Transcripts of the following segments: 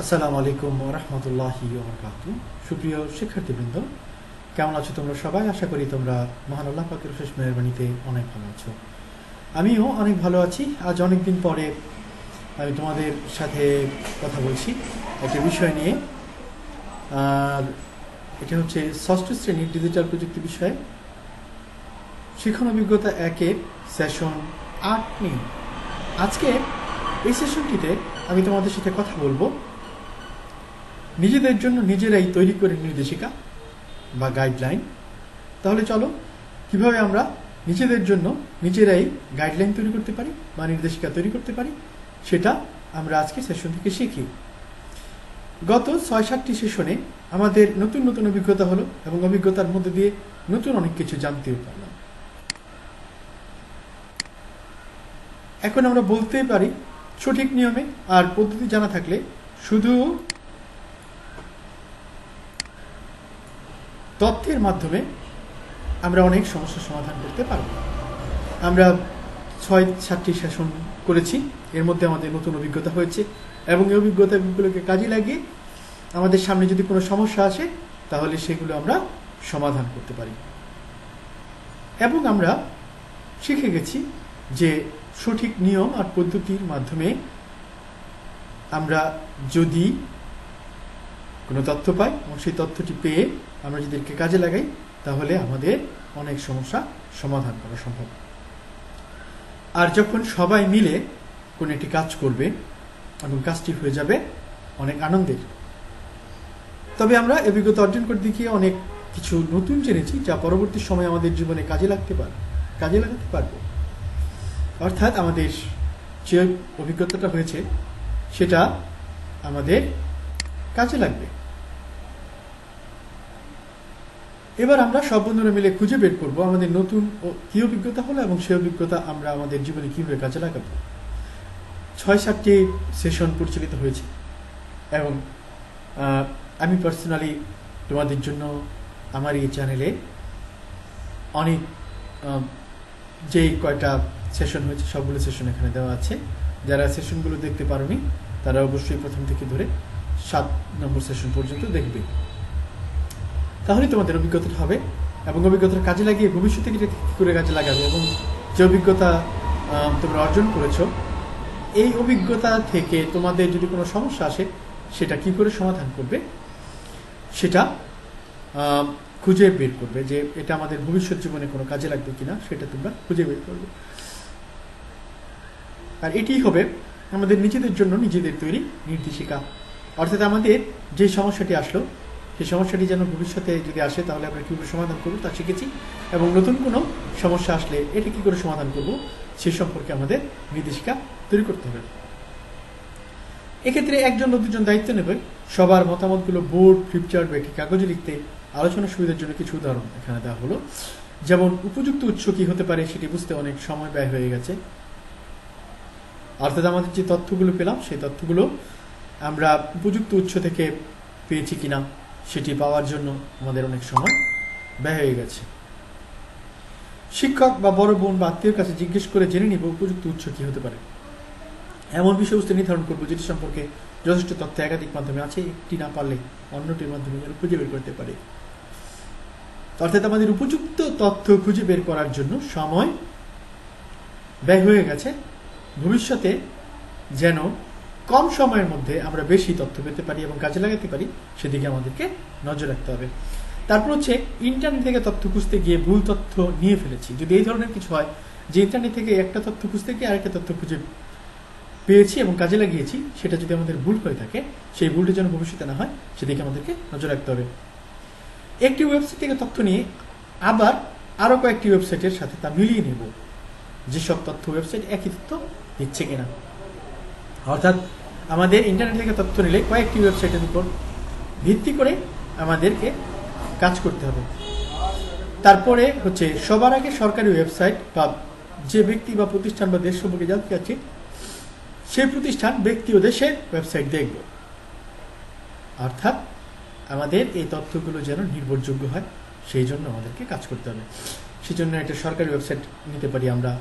আসসালামু আলাইকুম রহমতুল্লাহি বরকাত সুপ্রিয় শিক্ষার্থীবৃন্দ, কেমন আছো তোমরা সবাই? আশা করি তোমরা মহান আল্লাহ পাকের শেষ মেহরবানিতে অনেক ভালো আছো। আমিও অনেক ভালো আছি। আজ অনেক দিন পরে আমি তোমাদের সাথে কথা বলছি একটা বিষয় নিয়ে। আর এটা হচ্ছে ষষ্ঠ শ্রেণির ডিজিটাল প্রযুক্তি বিষয়ে। শিক্ষণ অভিজ্ঞতা একের সেশন আট নিয়ে। আজকে এই সেশনটিতে আমি তোমাদের সাথে কথা বলব নিজেদের জন্য নিজেরাই তৈরি করে নির্দেশিকা বা গাইডলাইন তাহলে চলো, কীভাবে আমরা নিজেদের জন্য নিজেরাই গাইডলাইন তৈরি করতে পারি বা নির্দেশিকা তৈরি করতে পারি, সেটা আমরা আজকে সেশন থেকে শিখি। গত ছয় সাতটি সেশনে আমাদের নতুন নতুন অভিজ্ঞতা হলো এবং অভিজ্ঞতার মধ্যে দিয়ে নতুন অনেক কিছু জানতেও পারলাম। এখন আমরা বলতে পারি সঠিক নিয়মে আর পদ্ধতি জানা থাকলে শুধু তথ্যের মাধ্যমে আমরা অনেক সমস্যার সমাধান করতে পারব। আমরা ছয় সাতটি শাসন করেছি, এর মধ্যে আমাদের নতুন অভিজ্ঞতা হয়েছে এবং এই অভিজ্ঞতাগুলোকে কাজে লাগিয়ে আমাদের সামনে যদি কোনো সমস্যা আসে, তাহলে সেগুলো আমরা সমাধান করতে পারি। এবং আমরা শিখে গেছি যে সঠিক নিয়ম আর পদ্ধতির মাধ্যমে আমরা যদি কোনো তথ্য পাই এবং সেই তথ্যটি পেয়ে আমরা যদি কাজে লাগাই, তাহলে আমাদের অনেক সমস্যা সমাধান করা সম্ভব। আর যখন সবাই মিলে কোনো একটি কাজ করবে এবং কাজটি হয়ে যাবে, অনেক আনন্দের। তবে আমরা অভিজ্ঞতা অর্জন করতে গিয়ে অনেক কিছু নতুন জেনেছি যা পরবর্তী সময় আমাদের জীবনে কাজে লাগতে পারে, কাজে লাগাতে পারব। অর্থাৎ আমাদের যে অভিজ্ঞতাটা হয়েছে, সেটা আমাদের কাজে লাগবে। এবার আমরা সব বন্ধুরা মিলে খুঁজে বের করব আমাদের নতুন ও- কি অভিজ্ঞতা হলো এবং সেই অভিজ্ঞতা আমরা আমাদের জীবনে কীভাবে কাজে লাগাবো। ছয় সাতটি সেশন পরিচালিত হয়েছে এবং আমি পার্সোনালি তোমাদের জন্য আমার এই চ্যানেলে অনেক আহ, যে কয়টা সেশন হয়েছে সবগুলো সেশন এখানে দেওয়া আছে। যারা সেশনগুলো দেখতে পারোনি তারা অবশ্যই প্রথম থেকে ধরে সাত নম্বর সেশন পর্যন্ত দেখবে। তাহলে তোমাদের অভিজ্ঞতাটা হবে এবং অভিজ্ঞতার কাজে লাগিয়ে ভবিষ্যতে কি করে কাজে লাগাবে এবং যে অভিজ্ঞতা তোমরা অর্জন করেছ, এই অভিজ্ঞতা থেকে তোমাদের যদি কোনো সমস্যা আসে, সেটা কি করে সমাধান করবে? সেটা খুঁজে বের করবে যে এটা আমাদের ভবিষ্যৎ জীবনে কোনো কাজে লাগবে কিনা, সেটা তোমরা খুঁজে বের করবে। আর এটি হবে আমাদের নিজেদের জন্য নিজেদের তৈরি নির্দেশিকা। অর্থাৎ আমাদের যে সমস্যাটি আসলো সেই সমস্যাটি যেন ভবিষ্যতে যদি আসে, তাহলে আমরা কীভাবে সমাধান করব তা শিখেছি এবং নতুন কোনো সমস্যা আসলে এটা কী করে সমাধান করব, সে সম্পর্কে আমাদের নির্দেশিকা তৈরি করতে হবে। এক্ষেত্রে একজন বা দুজন দায়িত্ব নেবে। সবার মতামতগুলো বোর্ড, ফ্লিপচার্ট বা একটি কাগজে লিখতে আলোচনা সুবিধার জন্য কিছু উদাহরণ এখানে দেওয়া হলো। যেমন, উপযুক্ত উৎস কি হতে পারে সেটি বুঝতে অনেক সময় ব্যয় হয়ে গেছে। অর্থাৎ আমাদের যে তথ্যগুলো পেলাম, সেই তথ্যগুলো আমরা উপযুক্ত উৎস থেকে পেয়েছি কিনা সেটি পাওয়ার জন্য আমাদের অনেক সময় ব্যয় হয়ে গেছে। শিক্ষক বা বড় বোন বা আত্মীয়র কাছে জিজ্ঞেস করে জেনে নিব উপযুক্ত উৎস কি হতে পারে। এমন বিষয়বস্তু নির্ধারণ করব যেটি সম্পর্কে যথেষ্ট তথ্য একাধিক মাধ্যমে আছে, একটি না পারলে অন্যটির মাধ্যমে যেন খুঁজে বের করতে পারে। অর্থাৎ আমাদের উপযুক্ত তথ্য খুঁজে বের করার জন্য সময় ব্যয় হয়ে গেছে। ভবিষ্যতে যেন কম সময়ের মধ্যে আমরা বেশি তথ্য পেতে পারি এবং কাজে লাগাতে পারি, সেদিকে আমাদেরকে নজর রাখতে হবে। তারপর হচ্ছে ইন্টারনেট থেকে তথ্য খুঁজতে গিয়ে ভুল তথ্য নিয়ে ফেলেছি। যদি এই ধরনের কিছু হয়, যে ইন্টারনেট থেকে একটা তথ্য খুঁজতে গিয়ে আরেকটা তথ্য খুঁজে পেয়েছি এবং কাজে লাগিয়েছি, সেটা যদি আমাদের ভুল হয়ে থাকে, সেই ভুলটি যেন ভবিষ্যতে না হয়, সেদিকে আমাদেরকে নজর রাখতে হবে। একটি ওয়েবসাইট থেকে তথ্য নিয়ে আবার আরও কয়েকটি ওয়েবসাইটের সাথে তা মিলিয়ে নেব। যেসব তথ্য ওয়েবসাইট একই তথ্য দিচ্ছে কিনা। অর্থাৎ আমাদের ইন্টারনেট থেকে তথ্য নিলে কয়েকটি ওয়েবসাইটের উপর ভিত্তি করে আমাদেরকে কাজ করতে হবে। তারপরে হচ্ছে সবার আগে সরকারি ওয়েবসাইট বা যে ব্যক্তি বা প্রতিষ্ঠান বা দেশ সম্পর্কে জানতে চাচ্ছি, সেই প্রতিষ্ঠান, ব্যক্তি ও দেশের ওয়েবসাইট দেখব। অর্থাৎ আমাদের এই তথ্যগুলো যেন নির্ভরযোগ্য হয়, সেই জন্য আমাদেরকে কাজ করতে হবে। সেই জন্য একটা সরকারি ওয়েবসাইট নিতে পারি আমরা।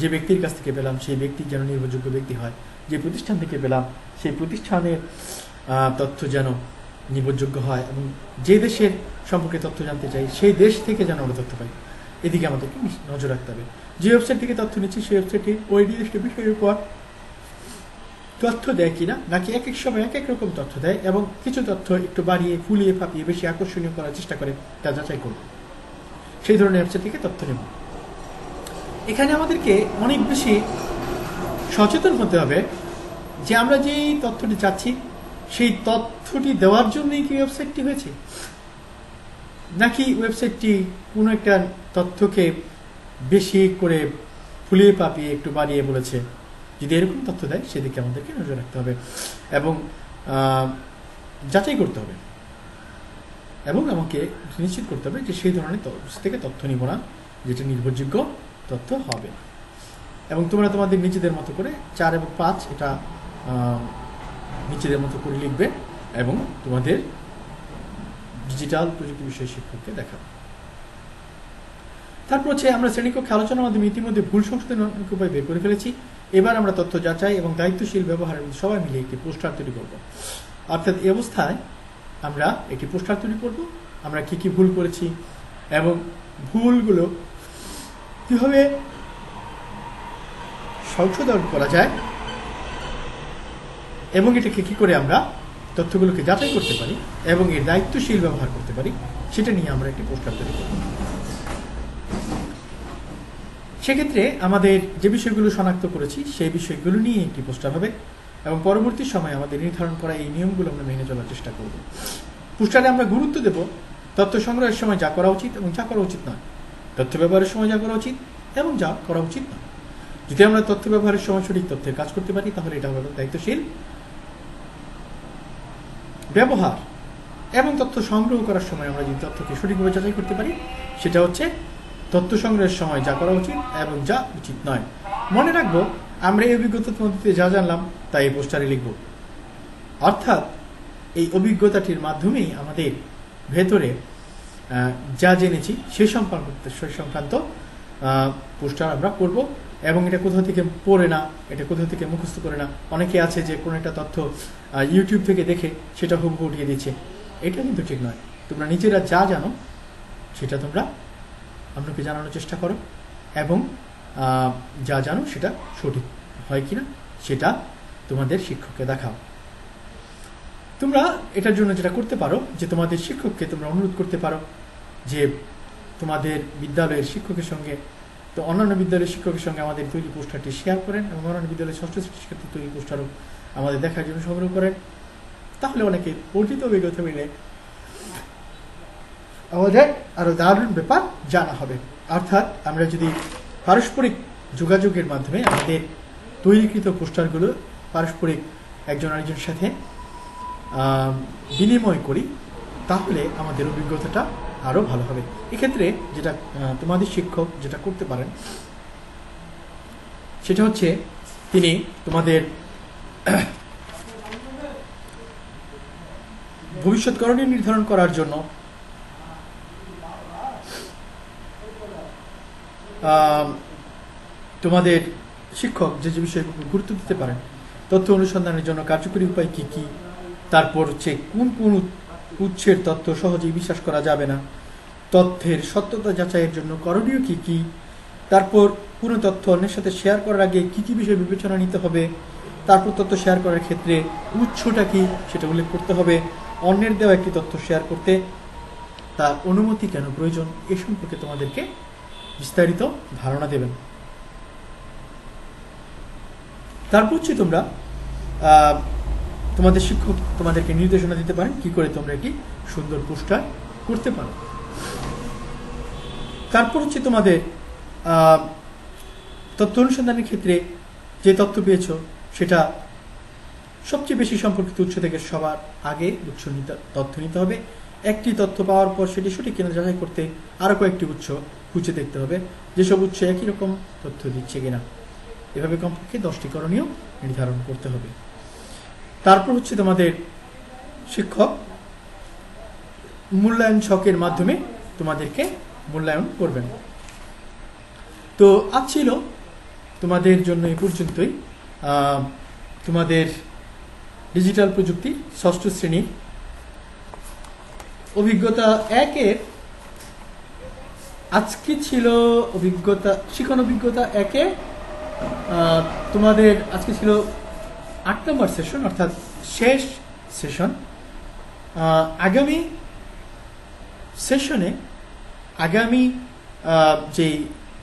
যে ব্যক্তির কাছ থেকে পেলাম, সেই ব্যক্তি যেন নির্ভরযোগ্য ব্যক্তি হয়। যে প্রতিষ্ঠান থেকে পেলাম, সেই প্রতিষ্ঠানের তথ্য যেন নির্ভরযোগ্য হয় এবং যে দেশের সম্পর্কে তথ্য জানতে চাই, সেই দেশ থেকে যেন আমরা তথ্য পাই। এদিকে আমাদেরকে নজর রাখতে হবে। যে ওয়েবসাইট থেকে তথ্য নিচ্ছি, সেই ওয়েবসাইটে ওই নির্দিষ্ট বিষয়ের উপর তথ্য দেয় কিনা, নাকি এক এক সময় এক এক রকম তথ্য দেয় এবং কিছু তথ্য একটু বাড়িয়ে, ফুলিয়ে, ফাঁপিয়ে, বেশি আকর্ষণীয় করার চেষ্টা করে, তা যাচাই করব। সেই ধরনের ওয়েবসাইট থেকে তথ্য নেব। এখানে আমাদেরকে অনেক বেশি সচেতন হতে হবে যে আমরা যেই তথ্যটি চাচ্ছি, সেই তথ্যটি দেওয়ার জন্যই কি ওয়েবসাইটটি হয়েছে? নাকি ওয়েবসাইটটি কোনো একটা তথ্যকে বেশি করে ফুলিয়ে পাপিয়ে একটু বাড়িয়ে বলেছে? যদি এরকম তথ্য দেয়, সেদিকে আমাদেরকে নজর রাখতে হবে এবং যাচাই করতে হবে। এবং আমাকে নিশ্চিত করতে হবে যে সেই ধরনের থেকে তথ্য নিব না, যেটা নির্ভরযোগ্য তথ্য হবে এবং তোমরা তোমাদের নিজেদের মতো করে চার এবং পাঁচ এটা নিজেদের মতো করে লিখবে এবং তোমাদের ডিজিটাল প্রযুক্তি বিষয়ে শিক্ষককে দেখাবে। তারপর হচ্ছে আমরা শ্রেণীকক্ষে আলোচনার মাধ্যমে ইতিমধ্যে ভুল সংশোধনের অনেক উপায় বের করে ফেলেছি। এবার আমরা তথ্য যাচাই এবং দায়িত্বশীল ব্যবহারের সবাই মিলে একটি পোস্টার তৈরি করব। অর্থাৎ এই অবস্থায় আমরা একটি পোস্টার তৈরি করব। আমরা কি কি ভুল করেছি এবং ভুলগুলো কীভাবে সংশোধন করা যায় এবং এটাকে কি করে আমরা তথ্যগুলোকে যাচাই করতে পারি এবং এর দায়িত্বশীল ব্যবহার করতে পারি, সেটা নিয়ে আমরা একটি পোস্টার তৈরি করব। সেক্ষেত্রে আমাদের যে বিষয়গুলো শনাক্ত করেছি, সেই বিষয়গুলো নিয়ে একটি পোস্টার হবে এবং পরবর্তী সময়ে আমাদের নির্ধারণ করা এই নিয়মগুলো আমরা মেনে চলার চেষ্টা করব। পোস্টারে আমরা গুরুত্ব দেব, তথ্য সংগ্রহের সময় যা করা উচিত এবং যা করা উচিত নয়। তথ্য ব্যবহারের সময় যা করা উচিত এবং যা করা উচিত নয় যদি আমরা তথ্য ব্যবহারের সময় সঠিক তথ্যের কাজ করতে পারি, তাহলে এটা হবে দায়িত্বশীল। ব্যবহার এবং তথ্য সংগ্রহ করার সময় আমরা যদি তথ্যকে সঠিকভাবে যাচাই করতে পারি, সেটা হচ্ছে তথ্য সংগ্রহের সময় যা করা উচিত এবং যা উচিত নয়। মনে রাখব, আমরা এই অভিজ্ঞতার মধ্যে যা জানলাম, তা এই পোস্টারে লিখব। অর্থাৎ এই অভিজ্ঞতাটির মাধ্যমেই আমাদের ভেতরে যা জেনেছি সে সম্পর্ক সে সংক্রান্ত পোস্টার আমরা করব। এবং এটা কোথাও থেকে পড়ে না, এটা কোথাও থেকে মুখস্থ করে না। অনেকে আছে যে কোনো একটা তথ্য ইউটিউব থেকে দেখে সেটা হুবহু উঠিয়ে দিচ্ছে। এটা কিন্তু ঠিক নয়। তোমরা নিজেরা যা জানো, সেটা তোমরা আপনাকে জানানোর চেষ্টা করো। এবং যা জানো সেটা সঠিক হয় কি না সেটা তোমাদের শিক্ষককে দেখাও। তোমরা এটার জন্য যেটা করতে পারো, যে তোমাদের শিক্ষককে তোমরা অনুরোধ করতে পারো, যে তোমাদের বিদ্যালয়ের শিক্ষকের সঙ্গে, তো অন্যান্য বিদ্যালয়ের শিক্ষকের সঙ্গে আমাদের তৈরি পোস্টারটি শেয়ার করেন এবং অন্যান্য বিদ্যালয়ের ষষ্ঠ শিক্ষার্থী তৈরি পোস্টারও আমাদের দেখার জন্য সংগ্রহ করেন। তাহলে অনেকে অর্জিত অভিজ্ঞতা মিলে আমাদের আরও দারুণ ব্যাপার জানা হবে। অর্থাৎ আমরা যদি পারস্পরিক যোগাযোগের মাধ্যমে আমাদের তৈরিকৃত পোস্টারগুলো পারস্পরিক একজন আরেকজনের সাথে বিনিময় করি, তাহলে আমাদের অভিজ্ঞতাটা আরও ভালো হবে। এক্ষেত্রে যেটা তোমাদের শিক্ষক যেটা করতে পারেন, সেটা হচ্ছে তিনি তোমাদের ভবিষ্যৎ করণীয় নির্ধারণ করার জন্য তোমাদের শিক্ষক যে যে বিষয়ে গুরুত্ব দিতে পারেন, তথ্য অনুসন্ধানের জন্য কার্যকরী উপায় কি কি? তারপর হচ্ছে কোন কোন উৎসের তথ্য সহজেই বিশ্বাস করা যাবে না? তথ্যের সত্যতা যাচাইয়ের জন্য করণীয় কি কি? তারপর কোনো তথ্য অন্যের সাথে শেয়ার করার আগে কি কি বিষয় বিবেচনা নিতে হবে? তারপর তথ্য শেয়ার করার ক্ষেত্রে উৎসটা কি সেটা উল্লেখ করতে হবে। অন্যের দেওয়া একটি তথ্য শেয়ার করতে তার অনুমতি কেন প্রয়োজন এ সম্পর্কে তোমাদেরকে বিস্তারিত ধারণা দেবেন। তারপর হচ্ছে তোমরা তোমাদের শিক্ষক তোমাদেরকে নির্দেশনা দিতে পারেন কি করে তোমরা একটি সুন্দর পোস্টার করতে পারো। তারপর হচ্ছে তোমাদের তথ্য অনুসন্ধানের ক্ষেত্রে যে তথ্য পেয়েছ, সেটা সবচেয়ে বেশি সম্পর্কিত উৎস থেকে সবার আগে উৎস নিতে, তথ্য নিতে হবে। একটি তথ্য পাওয়ার পর সেটি সঠিক কিনা যাচাই করতে আরও কয়েকটি উৎস খুঁজে দেখতে হবে। যেসব উৎস একই রকম তথ্য দিচ্ছে কিনা, এভাবে কমপক্ষে দশটি করণীয় নির্ধারণ করতে হবে। তারপর হচ্ছে তোমাদের শিক্ষক মূল্যায়ন ছকের মাধ্যমে তোমাদেরকে মূল্যায়ন করবেন। তো আজ ছিল তোমাদের জন্য এই পর্যন্তই। তোমাদের ডিজিটাল প্রযুক্তি ষষ্ঠ শ্রেণির অভিজ্ঞতা একের আজকে ছিল অভিজ্ঞতা, শিখন অভিজ্ঞতা একে। তোমাদের আজকে ছিল আট নম্বর সেশন অর্থাৎ শেষ সেশন আগামী সেশনে আগামী যে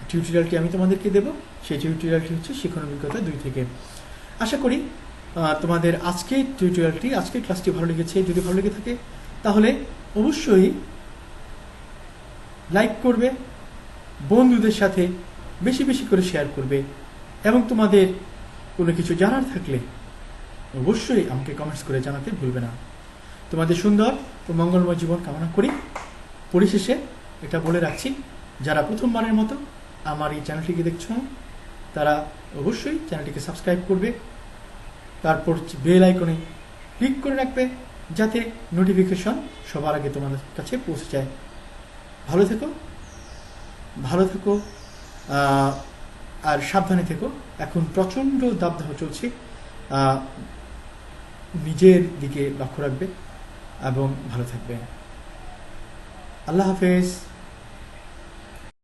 টিউটোরিয়ালটি আমি তোমাদেরকে দেব, সেই টিউটোরিয়ালটি হচ্ছে শিখন অভিজ্ঞতা দুই থেকে। আশা করি তোমাদের আজকের টিউটোরিয়ালটি আজকের ক্লাসটি ভালো লেগেছে। যদি ভালো লেগে থাকে, তাহলে অবশ্যই লাইক করবে, বন্ধুদের সাথে বেশি বেশি করে শেয়ার করবে, এবং তোমাদের কোনো কিছু জানার থাকলে অবশ্যই আমাকে কমেন্টস করে জানাতে ভুলবে না। তোমাদের সুন্দর ও মঙ্গলময় জীবন কামনা করি। পরিশেষে এটা বলে রাখছি, যারা প্রথমবারের মতো আমার এই চ্যানেলটিকে দেখছ, তারা অবশ্যই চ্যানেলটিকে সাবস্ক্রাইব করবে। তারপর বেল আইকনে ক্লিক করে রাখবে, যাতে নোটিফিকেশন সবার আগে তোমাদের কাছে পৌঁছে যায়। ভালো থেকো ভালো থেকো আর সাবধানে থেকো। এখন প্রচণ্ড দাবদাহ চলছে। নিজের দিকে লক্ষ্য রাখবে এবং ভালো থাকবে আল্লাহ হাফেজ।